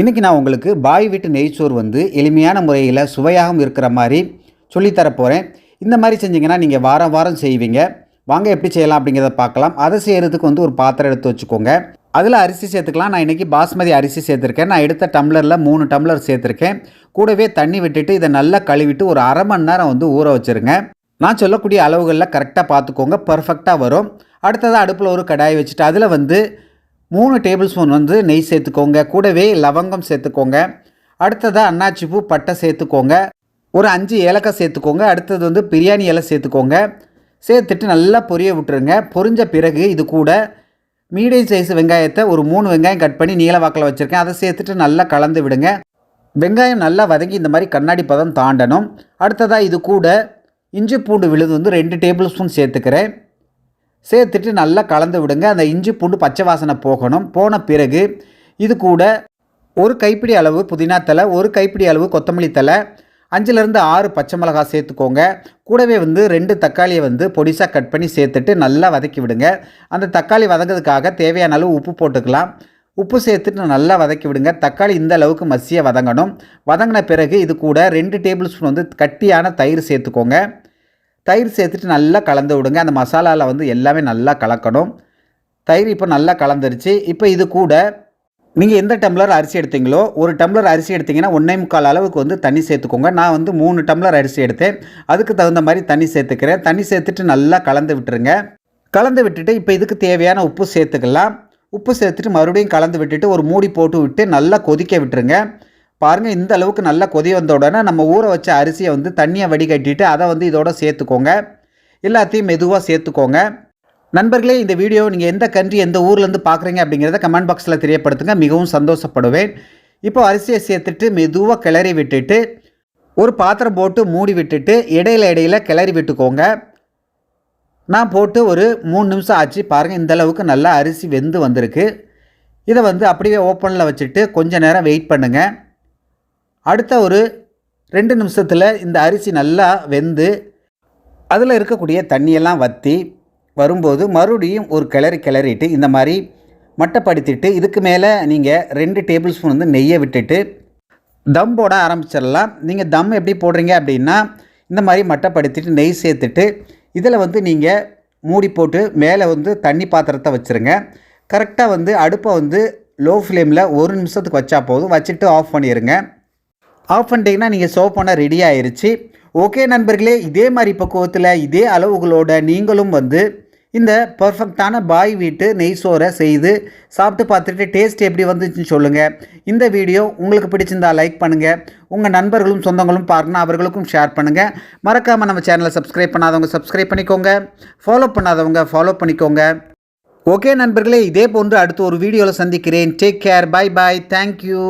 இன்றைக்கி நான் உங்களுக்கு பாய் வீட்டு நெய்ச்சோறு வந்து எளிமையான முறையில் சுவையாகவும் இருக்கிற மாதிரி சொல்லித்தரப்போகிறேன் இந்த மாதிரி செஞ்சிங்கன்னா நீங்கள் வாரம் வாரம் செய்வீங்க. வாங்க எப்படி செய்யலாம் அப்படிங்கிறத பார்க்கலாம். அதை செய்கிறதுக்கு வந்து ஒரு பாத்திரம் எடுத்து வச்சுக்கோங்க. அதில் அரிசி சேர்த்துக்கலாம். நான் இன்றைக்கி பாஸ்மதி அரிசி சேர்த்துருக்கேன். நான் எடுத்த டம்ளரில் மூணு டம்ளர் சேர்த்துருக்கேன். கூடவே தண்ணி விட்டுட்டு இதை நல்லா கழுவிட்டு ஒரு அரை மணி நேரம் வந்து ஊற வச்சுருங்க. நான் சொல்லக்கூடிய அளவுகளில் கரெக்டாக பார்த்துக்கோங்க. பர்ஃபெக்டாக வரும். அடுத்ததாக அடுப்பில் ஒரு கடாயை வச்சுட்டு அதில் வந்து மூணு டேபிள் ஸ்பூன் வந்து நெய் சேர்த்துக்கோங்க. கூடவே லவங்கம் சேர்த்துக்கோங்க. அடுத்ததாக அன்னாச்சி பூ பட்டை சேர்த்துக்கோங்க. ஒரு அஞ்சு ஏலக்காய் சேர்த்துக்கோங்க. அடுத்தது வந்து பிரியாணி இலை சேர்த்துக்கோங்க. சேர்த்துட்டு நல்லா பொரிய விட்டுருங்க. பொரிஞ்ச பிறகு இது கூட மீடியம் சைஸ் வெங்காயத்தை ஒரு மூணு வெங்காயம் கட் பண்ணி நீல வாக்கில் வச்சுருக்கேன். அதை சேர்த்துட்டு நல்லா கலந்து விடுங்க. வெங்காயம் நல்லா வதங்கி இந்த மாதிரி கண்ணாடி பதம் தாண்டணும். அடுத்ததாக இது கூட இஞ்சி பூண்டு விழுது வந்து ரெண்டு டேபிள் ஸ்பூன் சேர்த்துக்கிறேன். சேர்த்துட்டு நல்லா கலந்து விடுங்க. அந்த இஞ்சி பூண்டு பச்சை வாசனை போகணும். போன பிறகு இது கூட ஒரு கைப்பிடி அளவு புதினா தலை ஒரு கைப்பிடி அளவு கொத்தமல்லி தலை அஞ்சுலேருந்து ஆறு பச்சை மிளகாய் சேர்த்துக்கோங்க. கூடவே வந்து ரெண்டு தக்காளியை வந்து பொடிசாக கட் பண்ணி சேர்த்துட்டு நல்லா வதக்கி விடுங்க. அந்த தக்காளி வதங்கிறதுக்காக தேவையான அளவு உப்பு போட்டுக்கலாம். உப்பு சேர்த்துட்டு நல்லா வதக்கி விடுங்க. தக்காளி இந்த அளவுக்கு மசியாக வதங்கணும். வதங்கின பிறகு இது கூட ரெண்டு டேபிள் ஸ்பூன் வந்து கட்டியான தயிர் சேர்த்துக்கோங்க. தயிர் சேர்த்துட்டு நல்லா கலந்து விடுங்க. அந்த மசாலாவில் வந்து எல்லாமே நல்லா கலக்கணும். தயிர் இப்போ நல்லா கலந்துருச்சு. இப்போ இது கூட நீங்கள் எந்த டம்ளர் அரிசி எடுத்தீங்களோ ஒரு டம்ளர் அரிசி எடுத்தீங்கன்னா ஒன்றே முக்கால் அளவுக்கு வந்து தண்ணி சேர்த்துக்கோங்க. நான் வந்து மூணு டம்ளர் அரிசி எடுத்தேன். அதுக்கு தகுந்த மாதிரி தண்ணி சேர்த்துக்கிறேன். தண்ணி சேர்த்துட்டு நல்லா கலந்து விட்டுருங்க. கலந்து விட்டுட்டு இப்போ இதுக்கு தேவையான உப்பு சேர்த்துக்கலாம். உப்பு சேர்த்துட்டு மறுபடியும் கலந்து விட்டுட்டு ஒரு மூடி போட்டு விட்டு நல்லா கொதிக்க விட்டுருங்க. பாருங்கள் இந்த அளவுக்கு நல்லா கொதி வந்த உடனே நம்ம ஊற வச்ச அரிசியை வந்து தண்ணியை வடிகட்டிட்டு அதை வந்து இதோட சேர்த்துக்கோங்க. எல்லாத்தையும் மெதுவாக சேர்த்துக்கோங்க. நண்பர்களே இந்த வீடியோ நீங்கள் எந்த கண்ட்ரி எந்த ஊர்லேருந்து பார்க்குறீங்க அப்படிங்கிறத கமெண்ட் பாக்ஸில் தெரியப்படுத்துங்க. மிகவும் சந்தோஷப்படுவேன். இப்போ அரிசியை சேர்த்துட்டு மெதுவாக கிளறி விட்டுட்டு ஒரு பாத்திரம் போட்டு மூடி விட்டுட்டு இடையில இடையில கிளறி விட்டுக்கோங்க. நான் போட்டு ஒரு மூணு நிமிஷம் ஆச்சு. பாருங்கள் இந்த அளவுக்கு நல்லா அரிசி வெந்து வந்திருக்கு. இதை வந்து அப்படியே ஓப்பனில் வச்சுட்டு கொஞ்ச நேரம் வெயிட் பண்ணுங்கள் அடுத்த ஒரு ரெண்டு நிமிஷத்தில் இந்த அரிசி நல்லா வெந்து அதில் இருக்கக்கூடிய தண்ணியெல்லாம் வற்றி வரும்போது மறுபடியும் ஒரு கிளறி கிளறிட்டு இந்த மாதிரி மட்டப்படுத்திட்டு இதுக்கு மேலே நீங்கள் ரெண்டு டேபிள் ஸ்பூன் வந்து நெய்யை விட்டுட்டு தம் போட ஆரம்பிச்சிடலாம். நீங்கள் தம் எப்படி போடுறீங்க அப்படின்னா இந்த மாதிரி மட்டப்படுத்திட்டு நெய் சேர்த்துட்டு இதில் வந்து நீங்கள் மூடி போட்டு மேலே வந்து தண்ணி பாத்திரத்தை வச்சுருங்க. கரெக்டாக வந்து அடுப்பை வந்து லோ ஃப்ளேமில் ஒரு நிமிஷத்துக்கு வச்சா போதும். வச்சுட்டு ஆஃப் பண்ணிடுங்க ஆஃப் பண்ணிட்டீங்கன்னா நீங்கள் சோப் பண்ண ரெடி ஆயிடுச்சு ஓகே நண்பர்களே இதே மாதிரி பக்குவத்தில் இதே அளவுகளோட நீங்களும் வந்து இந்த பர்ஃபெக்டான பாய் வீட்டு நெய் சோறை செய்து சாப்பிட்டு பார்த்துட்டு டேஸ்ட் எப்படி வந்துச்சுன்னு சொல்லுங்கள் இந்த வீடியோ உங்களுக்கு பிடிச்சிருந்தா லைக் பண்ணுங்கள் உங்கள் நண்பர்களும் சொந்தங்களும் பார்க்கணும் அவர்களுக்கும் ஷேர் பண்ணுங்கள் மறக்காமல் நம்ம சேனலை சப்ஸ்கிரைப் பண்ணாதவங்க சப்ஸ்கிரைப் பண்ணிக்கோங்க. ஃபாலோ பண்ணாதவங்க ஃபாலோ பண்ணிக்கோங்க. ஓகே நண்பர்களே இதே போன்று அடுத்து ஒரு வீடியோவில் சந்திக்கிறேன். Take care bye bye thank you